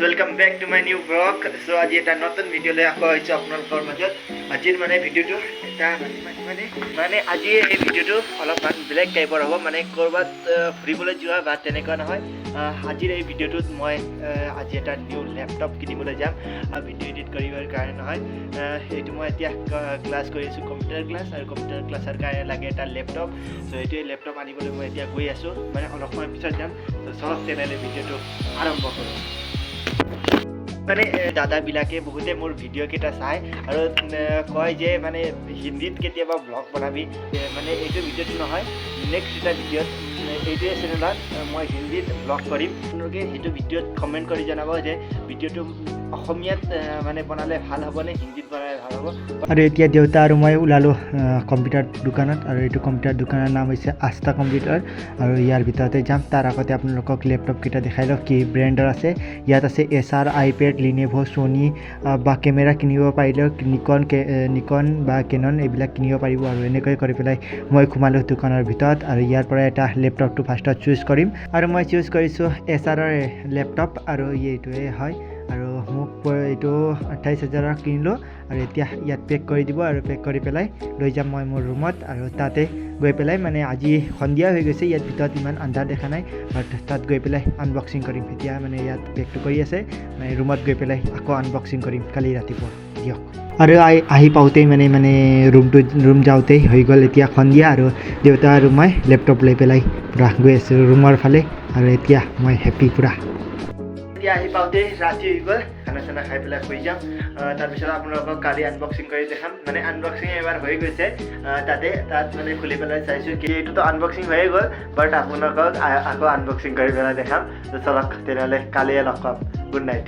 Welcome back to my new blog চ' আজি এটা নতুন ভিডিঅ' লৈ আকৌ আহিছোঁ আপোনালোকৰ মাজত আজিৰ মানে ভিডিঅ'টো এটা মানে মানে মানে আজি এই ভিডিঅ'টো অলপমান বেলেগ টাইপৰ হ'ব। মানে ক'ৰবাত ফুৰিবলৈ যোৱা বা তেনেকুৱা নহয়। আজিৰ এই ভিডিঅ'টোত মই আজি এটা নিউ লেপটপ কিনিবলৈ যাম। ভিডিঅ' এডিট কৰিবৰ কাৰণে নহয়। সেইটো মই এতিয়া ক্লাছ কৰি আছোঁ। কম্পিউটাৰ ক্লাছ আৰু কম্পিউটাৰ ক্লাছৰ কাৰণে লাগে এটা লেপটপ চ' এইটোৱে লেপটপ আনিবলৈ মই এতিয়া গৈ আছোঁ। মানে অলপ সময় পিছত যাম। চ' চলক তেনেহ'লে ভিডিঅ'টো আৰম্ভ কৰোঁ। মানে দাদাবিলাকে বহুতে মোৰ ভিডিঅ'কেইটা চায় আৰু কয় যে মানে হিন্দীত কেতিয়াবা ব্লগ বনাবি। মানে এইটো ভিডিঅ'টো নহয় নেক্সট এটা ভিডিঅ'ত এইটোৱে চেনেলত এ, মই হিন্দীত ব্লগ কৰিম। আপোনালোকে সেইটো ভিডিঅ'ত কমেণ্ট কৰি জনাব যে ভিডিঅ'টো অসমীয়াত মানে বনালে ভালো হ'ব নে হিন্দীত বনালে ভালো হ'ব। আৰু এতিয়া দেউতা আৰু মই ওলালোঁ কম্পিউটাৰ দোকানত। আৰু এইটো কম্পিউটাৰ দোকানৰ নাম হৈছে আস্থা কম্পিউটাৰ। আৰু ইয়াৰ ভিতৰতে যাম। তাৰ আগতে আপোনালোকক লেপটপকেইটা দেখাই লওক কি ব্ৰেণ্ডৰ আছে? ইয়াত আছে এছ আৰ আইপেড লিনেভ' ছনী বা কেমেৰা কিনিব পাৰিলেও নিকন কে নিকন বা কেনন এইবিলাক কিনিব পাৰিব। আৰু এনেকৈ কৰি পেলাই মই সোমালোঁ দোকানৰ ভিতৰত। আৰু ইয়াৰ পৰা এটা লেপটপটো ফাৰ্ষ্টত চুজ কৰিম। আৰু মই চুজ কৰিছোঁ এছ আৰৰ লেপটপ আৰু এইটোৱে হয়। আৰু মোক এইটো আঠাইছ হাজাৰৰ কিনিলোঁ আৰু এতিয়া ইয়াত পেক কৰি দিব আৰু পেক কৰি পেলাই লৈ যাম মই মোৰ ৰুমত আৰু তাতে গৈ পেলাই মানে আজি সন্ধিয়া হৈ গৈছে ইয়াত ভিতৰত ইমান আন্ধাৰ দেখা নাই বাট তাত গৈ পেলাই আনবক্সিং কৰিম। এতিয়া মানে ইয়াত পেকটো কৰি আছে মানে ৰুমত গৈ পেলাই আকৌ আনবক্সিং কৰিম কালি ৰাতিপুৱা। দিয়ক। আৰু আহি আহি পাওঁতেই মানে মানে ৰুমটো ৰুম যাওঁতেই হৈ গ'ল এতিয়া সন্ধিয়া আৰু দেউতা আৰু মই লেপটপ লৈ পেলাই পূৰা গৈ আছোঁ ৰুমৰ ফালে আৰু এতিয়া মই হেপ্পী পূৰা। এতিয়া আহি পাওঁতে ৰাতি হৈ গ'ল, খানা চানা খাই পেলাই শুই যাম। তাৰপিছত আপোনালোকক কালি আনবক্সিং কৰি দেখাম। মানে আনবক্সিং এবাৰ হৈ গৈছে। তাতে, তাত মানে খুলি পেলাই চাইছোঁ কি এইটোতো আনবক্সিং হৈয়ে গ'ল বাট আপোনালোকক আকৌ আনবক্সিং কৰি পেলাই দেখাম। চলক তেনেহ'লে কালিয়ে লগ পাম। গুড নাইট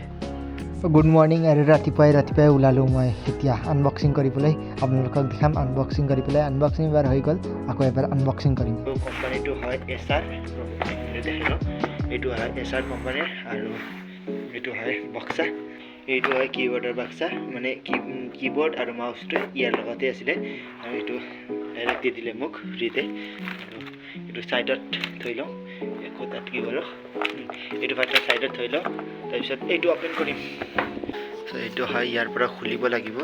গুড মৰ্ণিং আৰু ৰাতিপুৱাই ৰাতিপুৱাই ওলালোঁ মই এতিয়া আনবক্সিং কৰিবলৈ। আপোনালোকক দেখাম আনবক্সিং কৰি পেলাই আনবক্সিং এবাৰ হৈ গ'ল আকৌ এবাৰ আনবক্সিং কৰিম। কোম্পানীটো হয় এছ আৰ এইটো হয় এছ আৰ কোম্পানীৰ আৰু এইটো হয় বক্সা এইটো হয় কীবৰ্ডৰ বাক্সা মানে কি কীবৰ্ড আৰু মাউচটো ইয়াৰ লগতে আছিলে আৰু এইটো ডাইৰেক্ট দি দিলে মোক ফ্ৰীতে এইটো ছাইডত থৈ লওঁ। একো তাত কি কৰোঁ এইটো ফাৰ্ষ্টত ছাইডত থৈ লওঁ, তাৰপিছত এইটো অ'পেন কৰিম। এইটো হয় ইয়াৰ পৰা খুলিব লাগিব।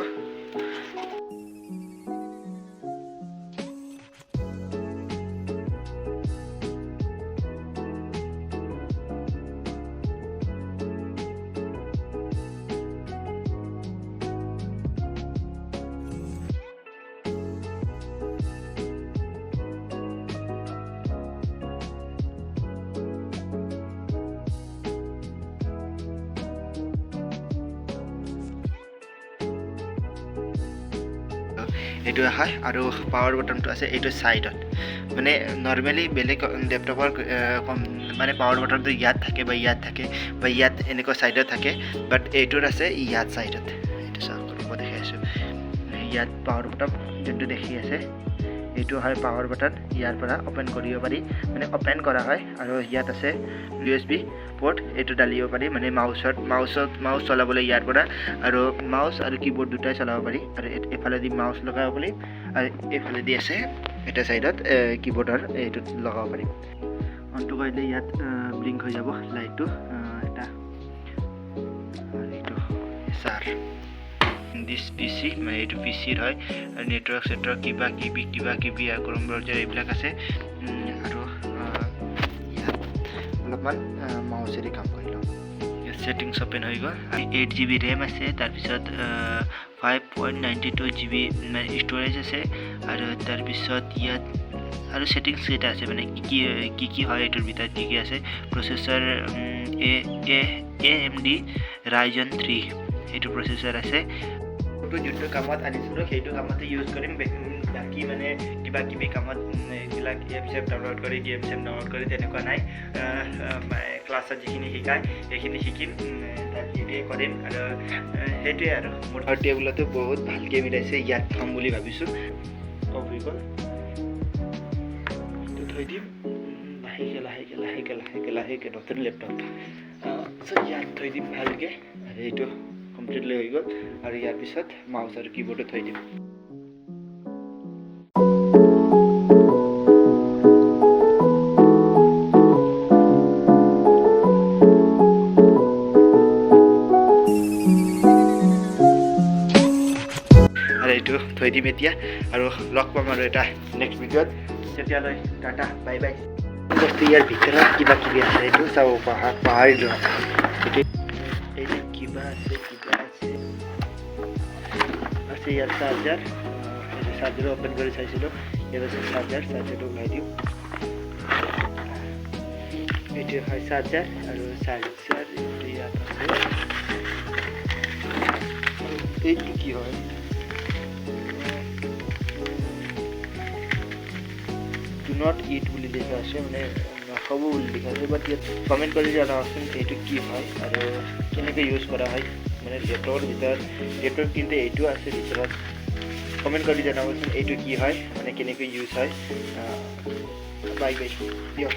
এইটো হয় আৰু পাৱাৰ বটনটো আছে এইটো ছাইডত মানে নৰ্মেলি বেলেগ লেপটপৰ মানে পাৱাৰ বটনটো ইয়াত থাকে বা ইয়াত থাকে বা ইয়াত এনেকুৱা ছাইডত থাকে বাট এইটোৰ আছে ইয়াত ছাইডত এইটো চাওক মই দেখাই আছোঁ। ইয়াত পাৱাৰ বটন যোনটো দেখি আছে এইটো হয় পাৱাৰ বটন ইয়াৰ পৰা অ'পেন কৰিব পাৰি মানে অ'পেন কৰা হয় আৰু ইয়াত আছে ইউ এছ বি পৰ্ট এইটো ডালিব পাৰি মানে মাউচত মাউচত মাউচ চলাবলৈ ইয়াৰ পৰা আৰু মাউচ আৰু কীবৰ্ড দুটাই চলাব পাৰি আৰু এ- এফালেদি মাউচ লগাব পাৰি আৰু এইফালেদি আছে এটা ছাইডত কীবৰ্ডৰ এইটোত লগাব পাৰিম অনটো কৰিলে ইয়াত ব্লিংক হৈ যাব লাইটটো এটা এইটো চাৰ দিছ পি চি মানে এইটো পি চিৰ হয় নেটৱৰ্ক চেটৱৰ্ক কিবা কিবি কিবা কিবি ক্ৰম ব্ৰাউজাৰ এইবিলাক আছে আৰু ইয়াত অলপমান মাউচেৰে কাম কৰি লওঁ। ছেটিংছ অ'পেন হৈ গ'ল। এইট জি বি ৰেম আছে, তাৰপিছত five point ninety two GB B storage আছে, আৰু তাৰপিছত ইয়াত আৰু ছেটিংছ কেইটা আছে মানে কি কি কি কি হয়, এইটোৰ ভিতৰত কি কি আছে processor A M D Ryzen three সেইটো প্ৰচেছৰ আছে। ফটো যোনটো কামত আনিছিলোঁ সেইটো কামতে ইউজ কৰিম বাকী মানে কিবা কিবি কামত এইবিলাক এপ চেপ ডাউনলোড কৰি গেম চেম ডাউনলোড কৰি তেনেকুৱা নাই। ক্লাছত যিখিনি শিকায় সেইখিনি শিকিম সেইটোৱে কৰিম আৰু সেইটোৱে আৰু মোৰ। টেবুলতো বহুত ভালকৈ মিলাইছে ইয়াত থ'ম বুলি ভাবিছোঁ। হৈ গ'ল থৈ দিম। লাহেকৈ লাহেকৈ লাহেকৈ লাহেকৈ লাহেকৈ নতুন লেপটপ চ' ইয়াত থৈ দিম ভালকৈ। আৰু এইটো कम्प्लिटली হৈ গ'ল। আৰু ইয়াৰ পিছত মাউচ আৰু কীবৰ্ডত থৈ দিম। আৰু এইটো থৈ দিম এতিয়া। আৰু লগ পাম আৰু এটা নেক্সট ভিডিঅ'ত তেতিয়ালৈ টাটা, বাই বাই। বস্তু ইয়াৰ ভিতৰত কিবা কিবি আছে, এইটো চাব পাহাৰ পাহাৰিলোঁ এইটো কিবা আছে ইয়াত চাৰ্জাৰ এইটো চাৰ্জাৰো অ'পেন কৰি চাইছিলোঁ ইয়াত আছে চাৰ্জাৰ চাৰ্জাৰটো ওলাই দিওঁ এইটো হয় চাৰ্জাৰ আৰু চাৰ্জাৰ এইটো কি হয়? ডু নট ইট বুলি লিখা আছে মানে নাখাব বুলি লিখা আছে বাট ইয়াত কমেণ্ট কৰি জনাওকচোন এইটো কি হয় আৰু কেনেকৈ ইউজ কৰা হয়। মানে লেপটপৰ ভিতৰত লেপটপ কিন্তু এইটো আছে ভিতৰত। কমেণ্ট কৰি জনাবচোন এইটো কি হয় মানে কেনেকৈ ইউজ হয়। বাই বাই দিয়ক।